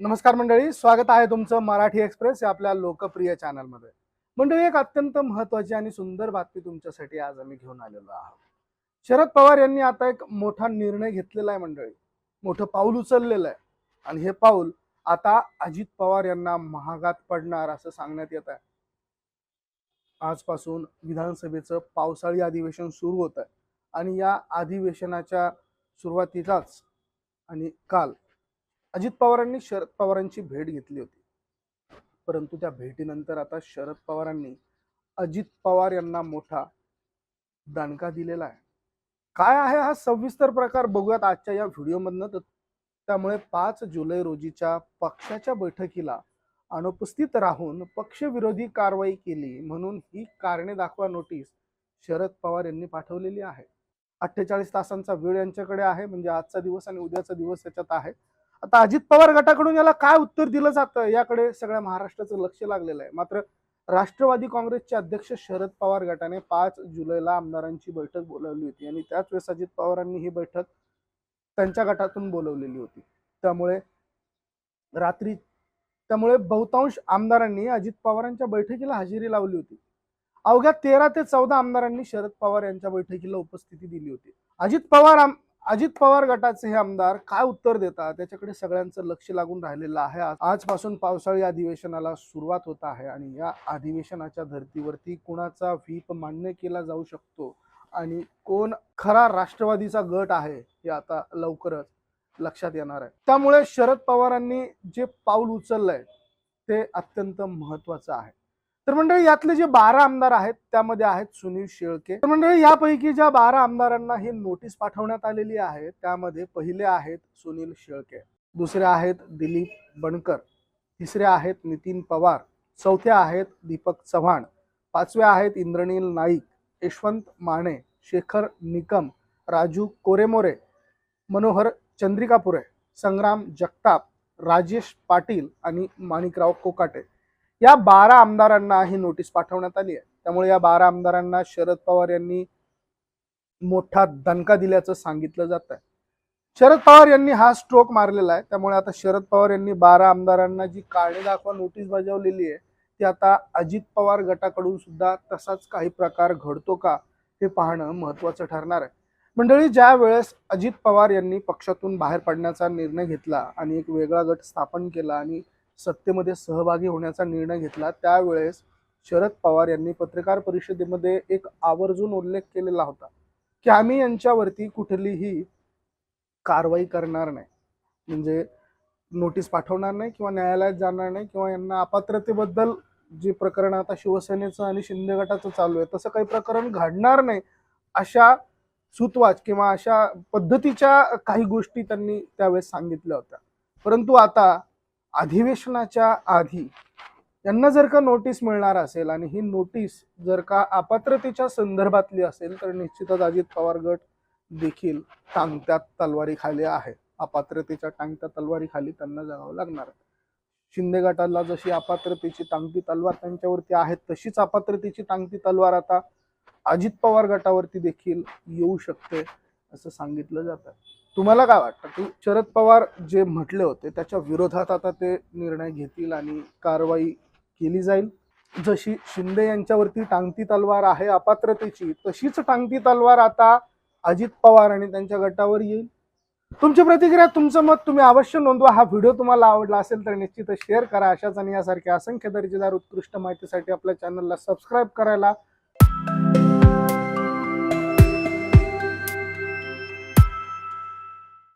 नमस्कार मंडळी स्वागत आहे तुमचं मराठी एक्सप्रेस या आपल्या लोकप्रिय चॅनलमध्ये. मंडळी एक अत्यंत महत्वाची आणि सुंदर बातमी तुमच्यासाठी आज आम्ही घेऊन आलेलो आहोत. शरद पवार यांनी आता एक मोठा निर्णय घेतलेला आहे मंडळी. मोठं पाऊल उचललेलं आहे. आणि हे पाऊल आता अजित पवार यांना महागात पडणार असं सांगण्यात येत आहे. आजपासून विधानसभेचं पावसाळी अधिवेशन सुरू होत आहे आणि या अधिवेशनाच्या सुरुवातीलाच आणि काल अजित पवारांनी शरद पवारांची भेट घेतली होती. परंतु त्या भेटीनंतर आता शरद पवारांनी अजित पवार यांना मोठा दणका दिलेला आहे. काय आहे हा सविस्तर प्रकार बघूयात आजच्या या व्हिडिओमधनं. तर त्यामुळे पाच जुलै रोजीच्या पक्षाच्या बैठकीला अनुपस्थित राहून पक्षविरोधी कारवाई केली म्हणून ही कारणे दाखवा नोटीस शरद पवार यांनी पाठवलेली आहे. अठ्ठेचाळीस तासांचा वेळ यांच्याकडे आहे म्हणजे आजचा दिवस आणि उद्याचा दिवस त्याच्यात आहे. आता अजित पवार गटाकडून याला काय उत्तर दिलं जातं याकडे सगळ्या महाराष्ट्राचं लक्ष लागलेलं आहे. मात्र राष्ट्रवादी काँग्रेसचे अध्यक्ष शरद पवार गटाने पाच जुलैला आमदारांची बैठक बोलावली होती आणि त्याच वेळेस अजित पवारांनी ही बैठक त्यांच्या गटातून बोलवलेली होती. त्यामुळे रात्री त्यामुळे बहुतांश आमदारांनी अजित पवारांच्या बैठकीला हजेरी लावली होती. अवघ्या तेरा ते चौदा आमदारांनी शरद पवार यांच्या बैठकीला उपस्थिती दिली होती. अजित पवार आम- अजित पवार गटाचे हे आमदार काय उत्तर देतात? त्याच्याकडे सगळ्यांचं लक्ष लागून राहिलेलं आहे. आजपासून पावसाळी अधिवेशनाला सुरुवात होत आहे आणि या अधिवेशनाच्या धर्तीवरती कुणाचा व्हीप मान्य केला जाऊ शकतो? आणि कोण खरा राष्ट्रवादीचा गट आहे हे आता लवकरच लक्षात येणार आहे. त्यामुळे शरद पवारांनी जे पाऊल उचललंय ते अत्यंत महत्वाचं आहे. तर मंडळी यातले जे बारा आमदार आहेत त्यामध्ये आहेत सुनील शेळके. तर मंडळी यापैकी ज्या बारा आमदारांना ही नोटीस पाठवण्यात आलेली आहे त्यामध्ये पहिले आहेत सुनील शेळके दुसरे आहेत दिलीप बनकर तिसरे आहेत नितीन पवार चौथे आहेत दीपक चव्हाण पाचवे आहेत इंद्रनील नाईक यशवंत माने शेखर निकम राजू कोरेमोरे मनोहर चंद्रिकापुरे संग्राम जगताप राजेश पाटील आणि माणिकराव कोकाटे. या बारा आमदारांना ही नोटीस पाठवण्यात आली आहे. त्यामुळे या बारा आमदारांना शरद पवार यांनी मोठा दणका दिल्याचं सांगितलं जात आहे शरद पवार यांनी हा स्ट्रोक मारलेला आहे. त्यामुळे आता शरद पवार यांनी बारा आमदारांना जी कारणे दाखवा नोटीस बजावलेली आहे ती आता अजित पवार गटाकडून सुद्धा तसाच काही प्रकार घडतो का हे पाहणं महत्वाचं ठरणार आहे. मंडळी ज्या वेळेस अजित पवार यांनी पक्षातून बाहेर पडण्याचा निर्णय घेतला आणि एक वेगळा गट स्थापन केला आणि सत्तेमध्ये सहभागी होण्याचा निर्णय घेतला. त्यावेळेस शरद पवार यांनी पत्रकार परिषदेमध्ये एक आवर्जून उल्लेख केलेला होता की आम्ही यांच्यावरती कुठलीही कारवाई करणार नाही. म्हणजे नोटीस पाठवणार नाही किंवा न्यायालयात जाणार नाही किंवा यांना अपात्रतेबद्दल जे प्रकरण आता शिवसेनेचं आणि शिंदे गटाचं चालू आहे तसं काही प्रकरण घडणार नाही अशा सुतवाच किंवा अशा पद्धतीच्या काही गोष्टी त्यांनी त्यावेळेस सांगितल्या होत्या. परंतु आता अधिवेशनाच्या आधी यांना जर का नोटीस मिळणार असेल आणि ही नोटीस जर का अपात्रतेच्या संदर्भातली असेल तर निश्चितच अजित पवार गट देखील टांगत्या तलवारीखाली आहे. अपात्रतेच्या टांगत्या तलवारीखाली त्यांना जावं लागणार. शिंदे गटाला जशी अपात्रतेची टांगती तलवार त्यांच्यावरती आहे तशीच अपात्रतेची टांगती तलवार आता अजित पवार गटावरती देखील येऊ शकते. असं सांगितलं जात. आहे तुम्हाला काय वाटतं? की शरद पवार जे म्हटले होते त्याच्या विरोधात आता ते निर्णय घेतील आणि कारवाई केली जाईल? जशी शिंदे यांच्यावरती टांगती तलवार आहे अपात्रतेची तशीच टांगती तलवार आता अजित पवार आणि त्यांच्या गटावर येईल. तुमची प्रतिक्रिया तुमचं मत तुम्ही अवश्य नोंदवा. हा व्हिडिओ तुम्हाला आवडला असेल तर निश्चितच शेअर करा. अशाच आणि यासारख्या असंख्य दर्जेदार उत्कृष्ट माहितीसाठी आपल्या चॅनलला सबस्क्राईब करायला